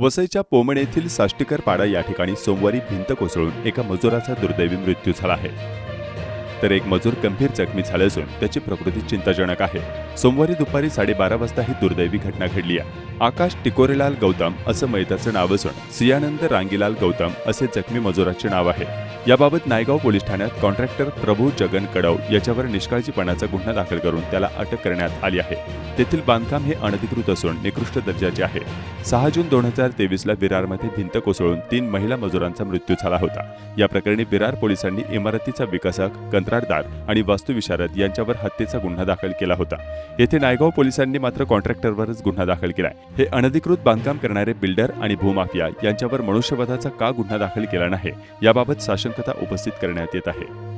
वसईच्या पोमण येथील साष्टीकर पाडा या ठिकाणी सोमवारी भिंत कोसळून एका मजुराचा दुर्दैवी मृत्यू झाला आहे. तर एक मजूर गंभीर जखमी झाले असून त्याची प्रकृती चिंताजनक आहे. सोमवारी दुपारी साडेबारा वाजता ही दुर्दैवी घटना घडली आहे. आकाश टिकोरेलाल गौतम असं मैताचं नाव असून सियानंद रांगीलाल गौतम असे जखमी मजुराचे नाव आहे. याबाबत नायगाव पोलीस ठाण्यात कॉन्ट्रॅक्टर प्रभू जगन कडव याच्यावर निष्काळजीपणाचा गुन्हा दाखल करून त्याला अटक करण्यात आली आहे. तेथील बांधकाम हे अनधिकृत असून निकृष्ट दर्जाचे आहे. सहा जून दोन हजार तेवीसला विरारमध्ये भिंत कोसळून तीन महिला मजुरांचा मृत्यू झाला होता. या प्रकरणी विरार पोलिसांनी इमारतीचा विकासक कंत्राटदार आणि वास्तुविशारद यांच्यावर हत्येचा गुन्हा दाखल केला होता. येथे नायगाव पोलिसांनी मात्र कॉन्ट्रॅक्टरवरच गुन्हा दाखल केलाय. हे अनधिकृत बांधकाम करणारे बिल्डर आणि भूमाफिया यांच्यावर मनुष्यवधाचा का गुन्हा दाखल केला नाही याबाबत साशंकता उपस्थित करण्यात येत आहे.